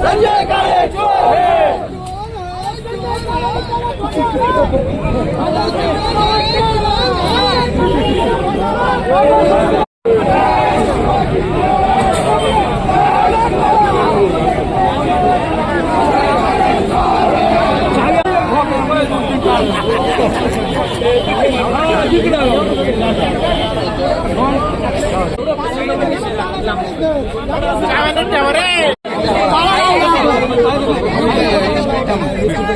संजय काले चोर है Jangan lupa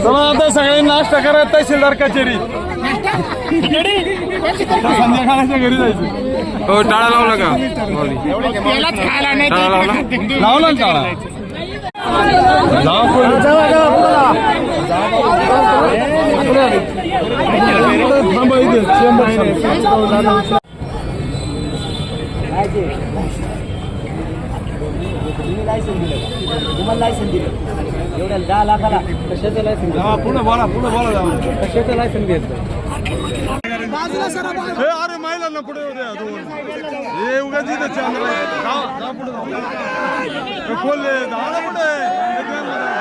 चला आता सगळ्यांनी नाश्ता करा तहसीलदार कचेरी. संध्याकाळच्या घरी जायचं. हो टाळा लावला का? टाळा लावला? लावला ना टाळा. थांबा इथे चेंबर थांबा. तुम्हाला लायसन दिलं. एवढ्या दहा लाखाला कशाचं लायसन पुढे बोला पुढे बोला कशाचं लायसन घेतलं? अरे महिलांना पुढे हे उगाच इथं चंद्र. जा जा पुढे जा. हे खोलले झालं पुढे एक वेळ मारा.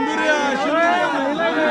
सुंदर्या, सुंदर्या.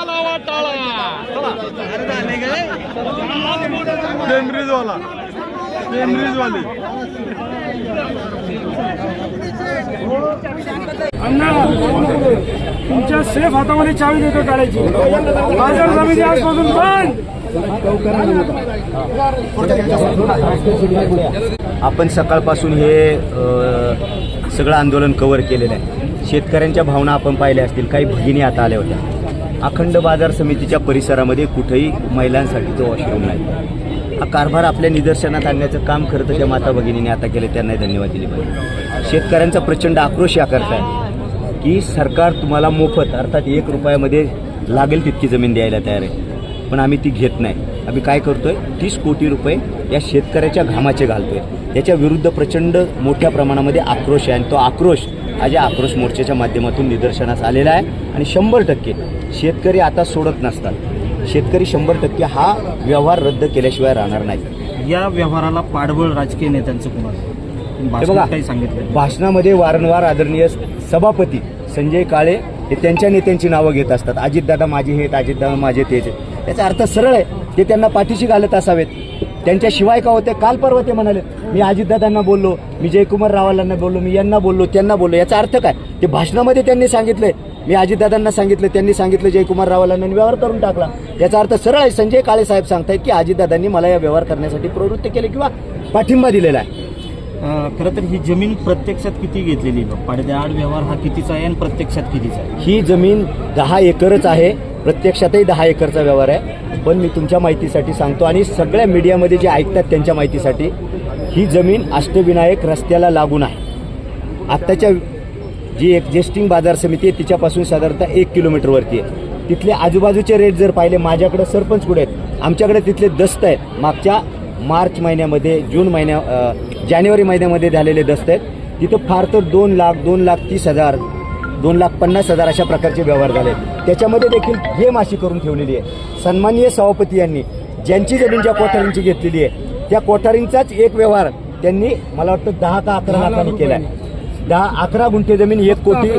केंब्रिज वाला अण्णा तुमच्या सेफ हातामध्ये चावी देतो काढायची. बाजार समिती आजपासून बंद. आपण सकाळपासून हे सगळं आंदोलन कव्हर केलेलं आहे. शेतकऱ्यांच्या भावना आपण पाहिल्या असतील. काही भगिनी आता आल्या होत्या. अखंड बाजार समितीच्या परिसरामध्ये कुठेही महिलांसाठीचं वॉशरूम नाही. हा कारभार आपल्या निदर्शनात आणण्याचं काम खरं तर त्या माता भगिनीने आता केले त्यांनाही धन्यवाद दिले पाहिजे. शेतकऱ्यांचा प्रचंड आक्रोश या आहे की सरकार तुम्हाला मोफत अर्थात एक रुपयामध्ये लागेल तितकी जमीन द्यायला तयार आहे. पण आम्ही ती घेत नाही. आम्ही काय करतोय? तीस कोटी रुपये या शेतकऱ्याच्या घामाचे घालतोय. त्याच्या विरुद्ध प्रचंड मोठ्या प्रमाणामध्ये आक्रोश आहे आणि तो आक्रोश आज या आक्रोश मोर्चाच्या माध्यमातून निदर्शनास आलेला आहे. आणि शंभर टक्के शेतकरी आता सोडत नसतात. शेतकरी शंभर टक्के हा व्यवहार रद्द केल्याशिवाय राहणार नाही या व्यवहाराला पाठबळ राजकीय नेत्यांचं कुणाचं? बघा सांगितलं भाषणामध्ये वारंवार आदरणीय सभापती संजय काळे हे त्यांच्या नेत्यांची नावं घेत असतात. अजितदादा माझे हे अजितदादा माझे तेच आहेत. याचा अर्थ सरळ आहे. ते त्यांना पाठीशी घालत असावेत. त्यांच्याशिवाय का होते? काल परवा ते म्हणाले मी अजितदादांना बोललो मी जयकुमार रावलांना बोललो मी यांना बोललो त्यांना बोललो. याचा अर्थ काय? ते भाषणामध्ये त्यांनी सांगितलंय मी अजितदादांना सांगितलं त्यांनी सांगितलं जयकुमार रावलांना व्यवहार करून टाकला. याचा अर्थ सरळ आहे संजय काळे साहेब सांगतायत की अजितदादांनी मला या व्यवहार करण्यासाठी प्रवृत्त केले किंवा पाठिंबा दिलेला आहे. खरं तर ही जमीन प्रत्यक्षात किती घेतलेली? पाडद्याआड व्यवहार हा कितीचा आहे आणि प्रत्यक्षात कितीचा आहे? ही जमीन दहा एकरच आहे. प्रत्यक्षातही दहा एकरचा व्यवहार आहे. पण मी तुमच्या माहितीसाठी सांगतो आणि सगळ्या मीडियामध्ये जे ऐकतात त्यांच्या माहितीसाठी ही जमीन अष्टविनायक रस्त्याला लागून आहे. आत्ताच्या जी एक्झिस्टिंग बाजार समिती आहे तिच्यापासून साधारणतः एक किलोमीटरवरती आहे. तिथले आजूबाजूचे रेट जर पाहिले माझ्याकडे सरपंच कुठे आहेत? आमच्याकडे तिथले दस्त आहेत. मागच्या मार्च महिन्यामध्ये जून महिन्या जानेवारी महिन्यामध्ये झालेले दस्त आहेत. तिथं फार तर दोन लाख दोन लाख तीस हजार दोन लाख पन्नास हजार अशा प्रकारचे व्यवहार झाले आहेत त्याच्यामध्ये देखील हे माशी करून ठेवलेली आहे. सन्माननीय सभापती यांनी ज्यांची जमीन ज्या कोठारींची घेतलेली आहे त्या कोठारींचाच एक व्यवहार त्यांनी मला वाटतं दहा का अकरा लाखांनी केला आहे दहा अकरा गुंठे जमीन एक कोटी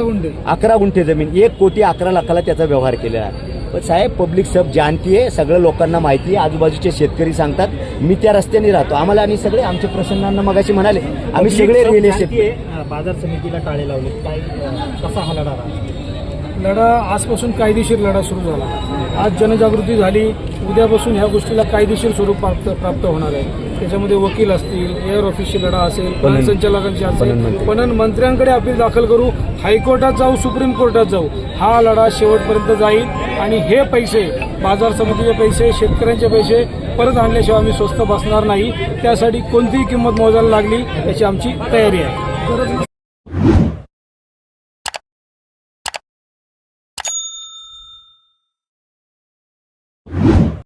अकरा गुंठे. जमीन एक कोटी अकरा लाखाला त्याचा व्यवहार केलेला आहे. पण साहेब पब्लिक सब जानती आहे सगळं लोकांना माहिती आहे आजूबाजूचे शेतकरी सांगतात मी त्या रस्त्याने राहतो. आम्हाला आणि सगळे आमचे प्रसन्नांना मगाशी म्हणाले आम्ही सगळे रिअल एस्टेट? अं, बाजार समितीला टाळे लावले. कसा हा लढा आजपासून कायदेशीर लढा सुरू झाला. आज जनजागृती झाली. उद्यापासून ह्या गोष्टीला कायदेशीर स्वरूप प्राप्त प्राप्त होणार आहे. त्याच्यामध्ये वकील असतील एअर ऑफिसची लढा असेल संचालकांची असेल. पणन मंत्र्यांकडे अपील दाखल करू. हायकोर्टात जाऊ सुप्रीम कोर्टात जाऊ. हा लढा शेवटपर्यंत जाईल. आणि हे पैसे बाजार समितीचे पैसे शेतकऱ्यांचे पैसे परत आणल्याशिवाय आम्ही स्वस्त बसणार नाही. त्यासाठी कोणतीही किंमत मोजायला लागली याची आमची तयारी आहे.